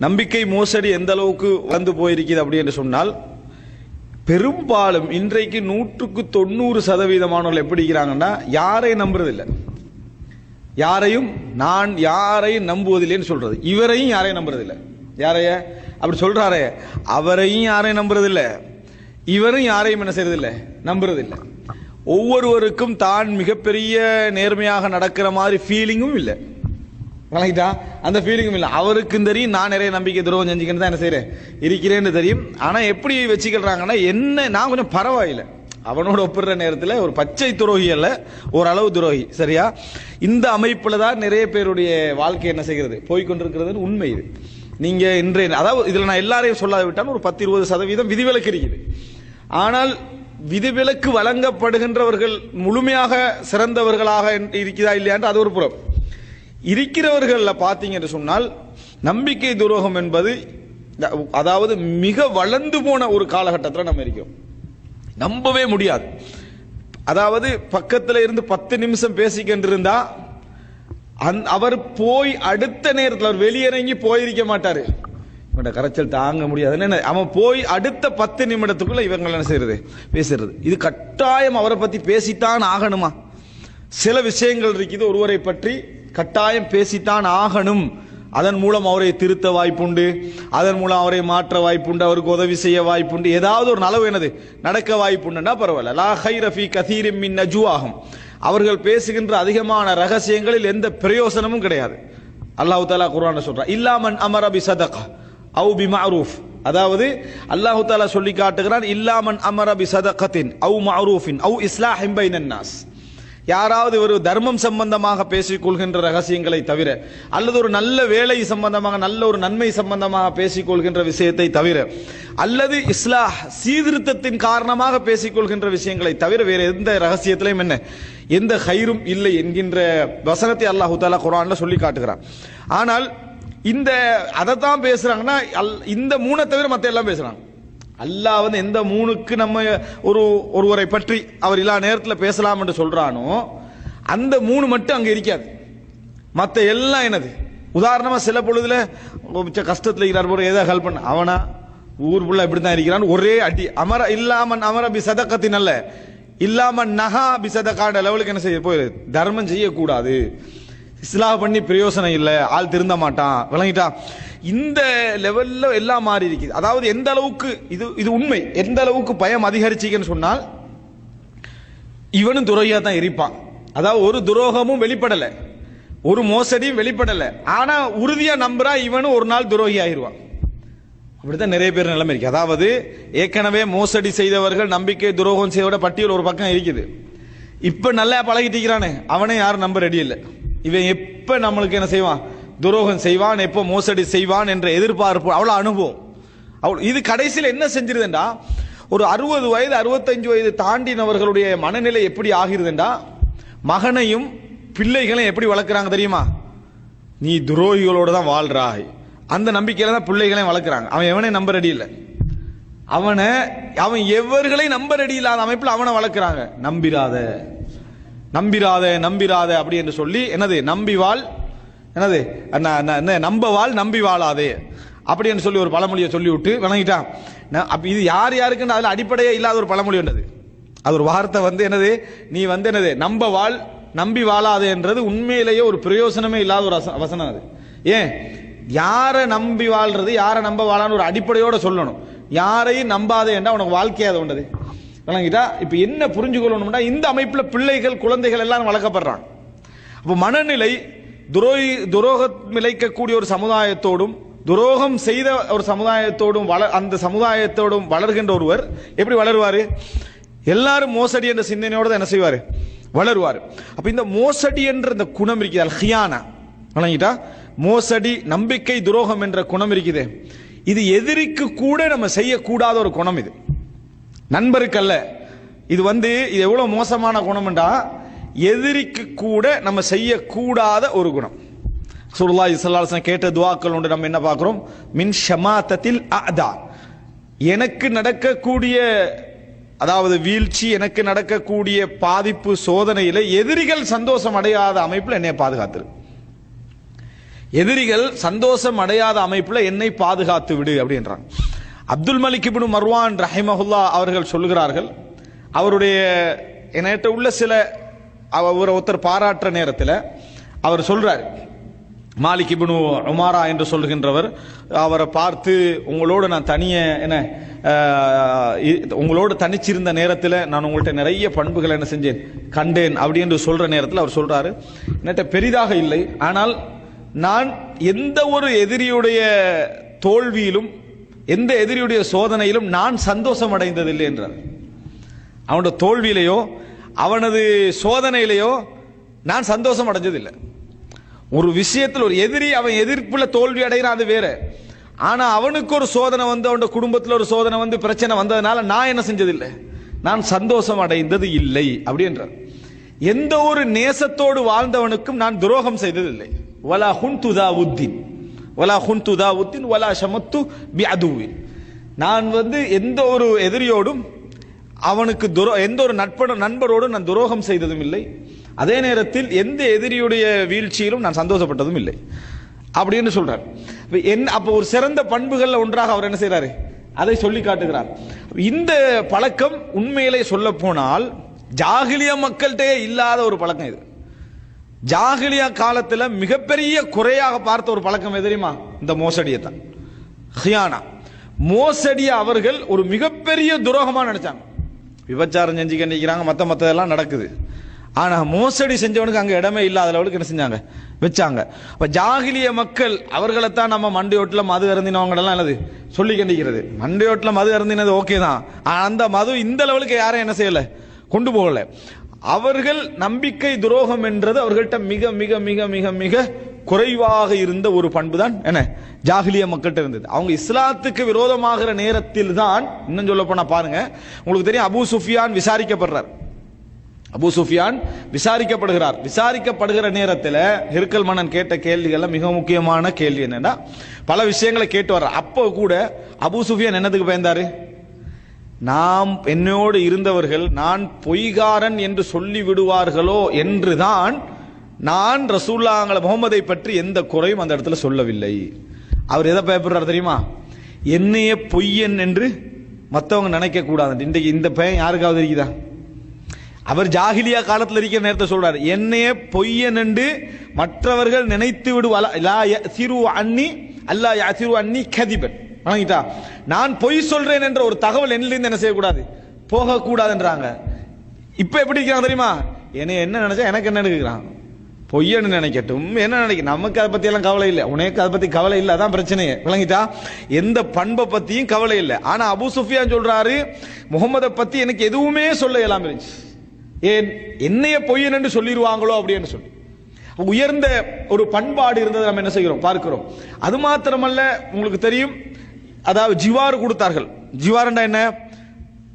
நம்பிக்கை மோசடி எந்த அளவுக்கு வந்து போயிருக்குது அப்படி என்று சொன்னால் பெரும்பாலும் இன்றைக்கு நூற்றுக்கு தொண்ணூறு சதவீதமானவர்கள் எப்படி இருக்கிறாங்கன்னா யாரையும் நம்புறதில்லை. யாரையும் நான் யாரையும் நம்புவதில்லைன்னு சொல்றது. இவரையும் யாரையும் நம்புறதில்லை. யாரைய? அப்படி சொல்றாரே. அவரையும் யாரையும் நம்புறதில்லை. இவரும் யாரையும் என்ன செய்யறதில்லை நம்புறதில்லை. ஒவ்வொருவருக்கும் தான் மிகப்பெரிய நேர்மையாக நடக்கிற மாதிரி ஃபீலிங்கும் இல்லை. வணங்கிட்டா? அந்த ஃபீலிங்கும் இல்லை. அவருக்கும் தெரியும் நான் நிறைய நம்பிக்கை துரோகம் செஞ்சுக்கின்னு தான் என்ன செய்கிறேன் இருக்கிறேன்னு தெரியும். ஆனால் எப்படி வச்சுக்கிறாங்கன்னா என்ன நான் கொஞ்சம் பரவாயில்லை. அவனோட ஒப்பிடுற நேரத்தில் ஒரு பச்சை துரோகி அல்ல ஓரளவு துரோகி. சரியா? இந்த அமைப்பில் தான் நிறைய பேருடைய வாழ்க்கை என்ன செய்கிறது? போய்கொண்டிருக்கிறது உண்மை இது. நீங்கள் இன்றைய அதாவது இதில் நான் எல்லாரையும் சொல்லாத விட்டாலும் ஒரு பத்து இருபது சதவீதம் விதிவிலக்கு இருக்குது. ஆனால் விதிவிலக்கு வழங்கப்படுகின்றவர்கள் முழுமையாக சிறந்தவர்களாக இருக்கிறதா இல்லையான்ற அது ஒரு புறம். இருக்கிறவர்களில் பார்த்தீங்கன்னு சொன்னால் நம்பிக்கை துரோகம் என்பது அதாவது மிக வளர்ந்து போன ஒரு காலகட்டத்தில் நம்ம இருக்கோம். நம்பவே முடியாது. அதாவது பக்கத்தில் இருந்து பத்து நிமிஷம் பேசிக்கின்றிருந்தா அந் அவர் போய் அடுத்த நேரத்தில் அவர் வெளியிறங்கி போயிருக்க மாட்டார். இவனோட கரைச்சல் தாங்க முடியாது. என்ன அவன் போய் அடுத்த பத்து நிமிடத்துக்குள்ள இவங்க என்ன செய்யறது பேசுறது. இது கட்டாயம் அவரை பத்தி பேசித்தான் ஆகணுமா? சில விஷயங்கள் இருக்குது. ஒருவரை பற்றி கட்டாயம் பேசித்தான் ஆகணும். அதன் மூலம் அவரை திருத்த வாய்ப்புண்டு. அதன் மூலம் அவரை மாற்ற வாய்ப்புண்டு. அவருக்கு உதவி செய்ய வாய்ப்புண்டு. ஏதாவது ஒரு நலவு எனது நடக்க வாய்ப்புண்டுன்னா பரவாயில்ல. லா ஹை ரஃபி கதீரி மின் நஜு ஆகும் அவர்கள் பேசுகின்ற அதிகமான ரகசியங்களில் எந்த பிரயோசனமும் கிடையாது. அல்லாஹு தாலா குர்ஆன் சொல்றான் இல்லாமன் அமரபி சதகா அவு பி மாரூஃப். அதாவது அல்லாஹு தாலா சொல்லி காட்டுகிறான் இல்லாமன் அமரபி சதகத்தின் அவு மாரூஃபின் அவு இஸ்லாஹிம் பைனன் நாஸ். யாராவது ஒரு தர்மம் சம்பந்தமாக பேசிக்கொள்கின்ற ரகசியங்களை தவிர அல்லது ஒரு நல்ல வேலை சம்பந்தமாக நல்ல ஒரு நன்மை சம்பந்தமாக பேசிக்கொள்கின்ற விஷயத்தை தவிர அல்லது இஸ்லாஹ் சீர்திருத்தத்தின் காரணமாக பேசிக் கொள்கின்ற விஷயங்களை தவிர வேறு எந்த ரகசியத்திலையும் என்ன எந்த ஹைரும் இல்லை என்கின்ற வசனத்தை அல்லாஹு தாலா குரான்ல சொல்லி காட்டுகிறான். ஆனால் இந்த அதை தான் பேசுறாங்கன்னா இந்த மூணை தவிர மற்ற எல்லாம் பேசுறாங்க. அல்லாஹ் வந்து எந்த மூணுக்கு நம்ம ஒரு ஒருவரை பற்றி அவர் எல்லா நேரத்தில் பேசலாம் என்று சொல்றானோ அந்த மூணு மட்டும் அங்கே இருக்காது. மற்ற எல்லாம் என்னது? உதாரணமாக சில பொழுதுல கஷ்டத்தில் இருக்கிறார் போற ஏதோ ஹெல்ப் பண்ண அவனா ஊர் புள்ள இப்படி தான் இருக்கிறான் ஒரே அடி அமர இல்லாமன் அமர பி சதக்கத்தின் அல்ல இல்லாமன் நகா பி சதக்கான லெவலுக்கு என்ன செய்ய போயிரு? தர்மம் செய்யக்கூடாது. இஸ்லாஹ் பண்ணி பிரயோசனம் இல்லை ஆள் திருந்த மாட்டான் விளங்கிட்டா. இந்த லெவல்ல எல்லாம் மாறி இருக்குது. அதாவது எந்த அளவுக்கு இது இது உண்மை. எந்த அளவுக்கு பயம் அதிகரிச்சிக்கன்னு சொன்னால் இவனும் துரோகியா தான் இருப்பான். அதாவது ஒரு துரோகமும் வெளிப்படலை. ஒரு மோசடியும் வெளிப்படலை. ஆனா உறுதியா நம்புறா இவனும் ஒரு நாள் துரோகி ஆயிடுவான் அப்படித்தான் நிறைய பேர் நிலைமை இருக்கு. அதாவது ஏற்கனவே மோசடி செய்தவர்கள் நம்பிக்கை துரோகம் செய்தோட பட்டியல் ஒரு பக்கம் இருக்குது. இப்ப நல்லா பழகிட்டு இருக்கிறானே. அவனே யாரும் நம்ப ரெடி இல்லை. இவன் எப்ப நம்மளுக்கு என்ன செய்வான்? துரோகம் செய்வான் எப்போ மோசடி செய்வான் என்ற எதிர்பார்ப்பு அவ்வளவு அனுபவம். அவ்வளோ இது கடைசியில் என்ன செஞ்சிருதுண்டா? ஒரு அறுபது வயது அறுபத்தஞ்சு வயது தாண்டினவர்களுடைய மனநிலை எப்படி ஆகிருதுண்டா? மகனையும் பிள்ளைகளையும் எப்படி வளர்க்குறாங்க தெரியுமா? நீ துரோகிகளோடு தான் வாழ்றாய். அந்த நம்பிக்கையில தான் பிள்ளைகளையும் வளர்க்குறாங்க. அவன் எவனே நம்ப ரெடி இல்லை அவனை அவன் எவர்களையும் நம்ப ரெடி இல்லாத அமைப்பில் அவனை வளர்க்குறாங்க. நம்பிராத. நம்பிராத நம்பிராத அப்படி என்று சொல்லி என்னது நம்பி வாழ் என்னது நம்ப வாழ் நம்பி வாழாதே அப்படி என்று சொல்லி ஒரு பழமொழியை சொல்லி விட்டு வணங்கிட்டான் இது யார் யாருக்குன்னு அதில் அடிப்படையே இல்லாத ஒரு பழமொழி என்னது? அது ஒரு வார்த்தை வந்து என்னது நீ வந்து என்னது நம்ப வாழ் நம்பி வாழாதேன்றது உண்மையிலேயே ஒரு பிரயோசனமே இல்லாத ஒரு வசனம் அது. ஏன்? யாரை நம்பி வாழ்றது யாரை நம்ப வாழான்னு ஒரு அடிப்படையோட சொல்லணும். யாரையும் நம்பாதே என்றால் உனக்கு வாழ்க்கையாது உண்டது. விளங்கிட்டா இப்போ என்ன புரிஞ்சுக்கொள்ளணும்னா இந்த அமைப்பில் பிள்ளைகள் குழந்தைகள் எல்லாம் வளர்க்கப்படுறாங்க. அப்போ மனநிலை துரோகி துரோகம் விளைக்கக்கூடிய ஒரு சமுதாயத்தோடும் துரோகம் செய்த ஒரு சமுதாயத்தோடும் வள அந்த சமுதாயத்தோடும் வளர்கின்ற ஒருவர் எப்படி வளருவார்? எல்லாரும் மோசடி என்ற சிந்தனையோடு தான் என்ன செய்வார்? வளருவார். அப்போ இந்த மோசடி என்ற இந்த குணம் இருக்குது. அல் ஹியானா. வழங்கிட்டா மோசடி நம்பிக்கை துரோகம் என்ற குணம் இருக்குது. இது எதிரிக்கு கூட நம்ம செய்யக்கூடாத ஒரு குணம் இது. நண்பருக்கல்ல. இது வந்து இது எவ்வளவு மோசமான குணம்டா? எதிரிக்கு கூட நம்ம செய்யக்கூடாத ஒரு குணம். சுருல்லா இஸ்லாசன் கேட்ட துவாக்கள் உண்டு நம்ம என்ன பார்க்குறோம்? மின் ஷமாத்தத்தில் அதா எனக்கு நடக்கக்கூடிய அதாவது வீழ்ச்சி எனக்கு நடக்கக்கூடிய பாதிப்பு சோதனையில் எதிரிகள் சந்தோஷம் அடையாத அமைப்பில் என்னை பாதுகாத்துரு. எதிரிகள் சந்தோஷம் அடையாத அமைப்பில் என்னை பாதுகாத்து விடு அப்படின்றாங்க. அப்துல் மலிக் இப்னு மர்வான் ரஹிமஹுல்லா அவர்கள் சொல்லுகிறார்கள் அவருடைய என்கிட்ட உள்ள சில அவர் ஒருத்தர் பாராட்டுற நேரத்தில் அவர் சொல்றார். மாலிக் இப்னு உமாரா என்று சொல்கின்றவர் அவரை பார்த்து உங்களோட நான் தனிய என்ன உங்களோடு உங்களோட தனிச்சிருந்த நேரத்தில் நான் உங்கள்கிட்ட நிறைய பண்புகளை என்ன செஞ்சேன் கண்டேன் அப்படி என்று சொல்கிற நேரத்தில் அவர் சொல்கிறாரு என்கிட்ட பெரிதாக இல்லை ஆனால் நான் எந்த ஒரு எதிரியுடைய தோல்வியிலும் எந்த எதிரியுடைய சோதனையிலும் நான் சந்தோஷம் அடைந்ததில்லை என்றார். அவனோட தோல்வியிலேயோ அவனது சோதனையிலேயோ நான் சந்தோஷம் அடைஞ்சதில்லை ஒரு விஷயத்தில் ஒரு எதிரி அவன் எதிர்ப்புல தோல்வி அடைகிறான் அது வேற. ஆனா அவனுக்கு ஒரு சோதனை வந்து அவனோட குடும்பத்தில் ஒரு சோதனை வந்து பிரச்சனை வந்ததுனால நான் என்ன செஞ்சதில்லை. நான் சந்தோஷம் அடைந்தது இல்லை அப்படின்றார் எந்த ஒரு நேசத்தோடு வாழ்ந்தவனுக்கும் நான் துரோகம் செய்ததில்லை. வலா ஹுன்துதா உத்தின். வலா ஹுன்துதா உத்தின் வலா ஷமத்து பி அதுவின் நான் வந்து எந்த ஒரு எதிரியோடும் அவனுக்கு துரோ எந்த ஒரு நட்பட நண்பரோடும் நான் துரோகம் செய்ததும் இல்லை. அதே நேரத்தில் எந்த எதிரியுடைய வீழ்ச்சியிலும் நான் சந்தோஷப்பட்டதும் இல்லை. அப்படின்னு சொல்றார். இப்ப என்ன அப்போ ஒரு சிறந்த பண்புகளில் ஒன்றாக அவர் என்ன செய்கிறாரு அதை சொல்லி காட்டுகிறார். இந்த பழக்கம் உண்மையிலே சொல்ல போனால் ஜாகிலிய மக்கள்கிட்டே இல்லாத ஒரு பழக்கம் இது. ஜாகிலியா காலத்தில் மிகப்பெரிய குறையாக பார்த்த ஒரு பழக்கம் எது தெரியுமா? இந்த மோசடியை தான் ஹியானா. மோசடியை அவர்கள் ஒரு மிகப்பெரிய துரோகமாக நினைச்சாங்க. விபச்சாரம் செஞ்சு கண்டிக்கிறாங்க மற்ற மற்றதெல்லாம் நடக்குது. ஆனால் மோசடி செஞ்சவனுக்கு அங்கே இடமே இல்லாத லெவலுக்கு என்ன செஞ்சாங்க? வச்சாங்க. இப்போ ஜாகிலிய மக்கள் அவர்களைத்தான் நம்ம மண்டையோட்டில் மது அருந்தினவங்களெல்லாம் என்னது? சொல்லி கண்டிக்கிறது. மண்டையோட்டில் மது அருந்தினது ஓகே தான். அந்த மது இந்த லெவலுக்கு யாரும் என்ன செய்யலை? கொண்டு போகலை. அவர்கள் நம்பிக்கை துரோகம் என்றது அவர்கள்ட்ட மிக மிக மிக மிக மிக குறைவாக இருந்த ஒரு பண்பு தான் என்ன? ஜாகிலிய மக்கள்கிட்ட இருந்தது. அவங்க இஸ்லாத்துக்கு விரோதமாகிற நேரத்தில் தான் இன்னும் சொல்ல போனா பாருங்க உங்களுக்கு தெரியும் அபு சுஃபியான் விசாரிக்கப்படுறார். அபு சுஃபியான் விசாரிக்கப்படுகிறார். விசாரிக்கப்படுகிற நேரத்தில் ஹிருக்கல் மன்னன் கேட்ட கேள்விகள்லாம் மிக முக்கியமான கேள்வி என்னன்னா பல விஷயங்களை கேட்டு வர்றார். அப்போ கூட அபு சுஃபியான் என்னதுக்கு பயந்தாரு? நாம் என்னோடு இருந்தவர்கள் நான் பொய்காரன் என்று சொல்லி விடுவார்களோ என்றுதான் நான் ரசூல்லாங்கள முகமதை பற்றி எந்த குறையும் அந்த இடத்துல சொல்லவில்லை. அவர் எதை பயப்படுறார் தெரியுமா? என்னையே பொய்யன் என்று மற்றவங்க நினைக்க கூடாது இன்றைக்கு இந்த பையன் யாருக்காவது இருக்குதா? அவர் ஜாகிலியா காலத்தில் இருக்கிற நேரத்தை சொல்றார். என்னையே பொய்யன் என்று மற்றவர்கள் நினைத்து விடுவால லா சிறு அன்னி அல்லா சிறு அன்னி கதிபன். வாங்கிட்டா? நான் பொய் சொல்றேன் என்ற ஒரு தகவல் என்னிலிருந்து என்ன செய்யக்கூடாது? போகக்கூடாதுன்றாங்க. இப்போ எப்படி இருக்கிறாங்க தெரியுமா? என்னை என்ன நினைச்சா எனக்கு என்ன நினைக்கிறான் பொய்யன்னு நினைக்கட்டும். என்ன நினைக்க நமக்கு அதை பற்றியெல்லாம் எல்லாம் கவலை இல்லை. உனக்கு அதை பற்றி கவலை இல்லை. அதான் பிரச்சனையே. விளங்கிட்டா? எந்த பண்பை பற்றியும் கவலை இல்லை. ஆனால் அபு சுஃபியான் சொல்கிறாரு முகமதை பற்றி எனக்கு எதுவுமே சொல்ல இயலாமல் இருந்துச்சு. ஏன்? என்னைய பொய்யன் சொல்லிடுவாங்களோ அப்படின்னு சொல்லி. உயர்ந்த ஒரு பண்பாடு இருந்ததை நம்ம என்ன செய்கிறோம்? பார்க்கிறோம். அது மாத்திரமல்ல உங்களுக்கு தெரியும் அதாவது ஜிவாறு கொடுத்தார்கள். ஜிவாருண்டா என்ன?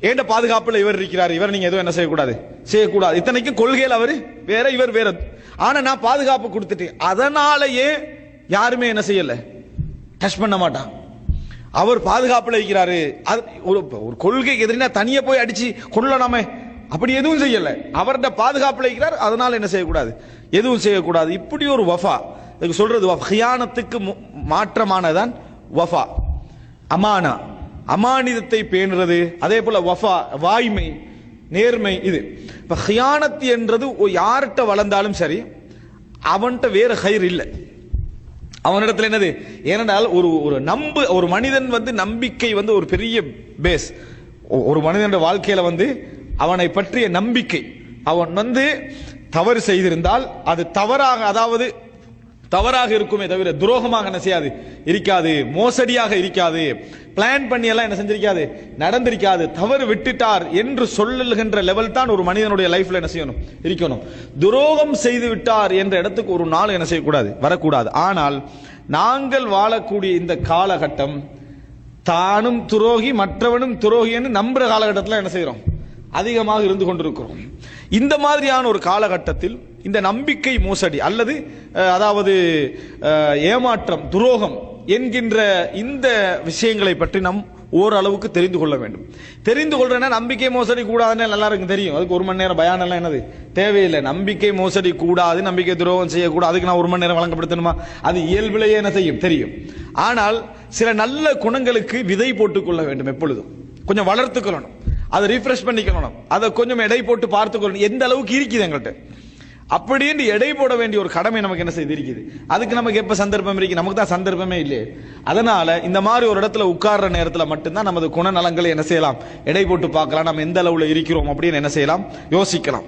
ஏண்ட பாதுகாப்புல இவர் இருக்கிறார்? இவர் நீங்க எதுவும் என்ன செய்யக்கூடாது? செய்யக்கூடாது. இத்தனைக்கும் கொள்கையில் அவர் வேற இவர் வேற. ஆனா நான் பாதுகாப்பு கொடுத்துட்டேன். அதனாலேயே யாருமே என்ன செய்யல? டச் பண்ண மாட்டான் அவர் பாதுகாப்புல இருக்கிறாரு. அது ஒரு ஒரு கொள்கைக்கு எதிரினா தனியே போய் அடிச்சு கொள்ளலாமே அப்படி எதுவும் செய்யல. அவர்கிட்ட பாதுகாப்புல இருக்கிறார். அதனால என்ன செய்யக்கூடாது? எதுவும் செய்யக்கூடாது. இப்படி ஒரு வஃபா. இதுக்கு சொல்றது ஹியானத்துக்கு மு- மாற்றமானதான் வஃபா. அமானா. அமானிதத்தை பேணுறது அதே போல வஃபா வாய்மை நேர்மை இது. இப்ப ஹியானத் என்றது யார்கிட்ட வளர்ந்தாலும் சரி அவன்கிட்ட வேற கயிறு இல்லை. அவனிடத்துல என்னது? ஏனென்றால் ஒரு ஒரு நம்பு ஒரு மனிதன் வந்து நம்பிக்கை வந்து ஒரு பெரிய பேஸ் ஒரு மனிதனோட வாழ்க்கையில வந்து அவனை பற்றிய நம்பிக்கை. அவன் வந்து தவறு செய்திருந்தால் அது தவறாக அதாவது தவறாக இருக்குமே தவிர துரோகமாக என்ன செய்யாது இருக்காது. மோசடியாக இருக்காது. பிளான் பண்ணி எல்லாம் என்ன செஞ்சிருக்காது. நடந்திருக்காது. தவறு விட்டுட்டார் என்று சொல்லுகின்ற லெவல் தான் ஒரு மனிதனுடைய லைஃப்ல என்ன செய்யணும்? இருக்கணும். துரோகம் செய்து விட்டார் என்ற இடத்துக்கு ஒரு நாள் என்ன செய்யக்கூடாது? வரக்கூடாது. ஆனால் நாங்கள் வாழக்கூடிய இந்த காலகட்டம் தானும் துரோகி மற்றவனும் துரோகி என்று நம்புற காலகட்டத்தில் என்ன செய்கிறோம் அதிகமாக இருந்து கொண்டிருக்கிறோம். இந்த மாதிரியான ஒரு காலகட்டத்தில் இந்த நம்பிக்கை மோசடி அல்லது அதாவது ஏமாற்றம் துரோகம் என்கின்ற இந்த விஷயங்களை பற்றி நம் ஓரளவுக்கு தெரிந்து கொள்ள வேண்டும். தெரிந்து கொள்றேன்னா நம்பிக்கை மோசடி கூடாதுன்னு எல்லாருக்கும் தெரியும். அதுக்கு ஒரு மணி நேரம் பயானெல்லாம் என்னது? தேவையில்லை. நம்பிக்கை மோசடி கூடாது நம்பிக்கை துரோகம் செய்யக்கூடாது. அதுக்கு நான் ஒரு மணி நேரம் வழங்கப்படுத்தணுமா? அது இயல்பிலேயே என்ன செய்யும்? தெரியும். ஆனால் சில நல்ல குணங்களுக்கு விதை போட்டுக்கொள்ள வேண்டும் எப்பொழுதும். கொஞ்சம் வளர்த்துக்கொள்ளணும். அதை ரீஃப்ரெஷ் பண்ணிக்கணும். அதை கொஞ்சம் எடை போட்டு பார்த்துக்கொள்ளணும் எந்த அளவுக்கு இருக்குது எங்கள்கிட்ட? அப்படின்னு எடை போட வேண்டிய ஒரு கடமை நமக்கு என்ன செய்து இருக்குது? அதுக்கு நமக்கு எப்போ சந்தர்ப்பம் இருக்கு நமக்கு தான் சந்தர்ப்பமே இல்லையே. அதனால இந்த மாதிரி ஒரு இடத்துல உட்கார்ற நேரத்தில் மட்டும்தான் நமது குணநலங்களை என்ன செய்யலாம்? எடை போட்டு பார்க்கலாம். நம்ம எந்த அளவில் இருக்கிறோம் அப்படின்னு என்ன செய்யலாம்? யோசிக்கலாம்.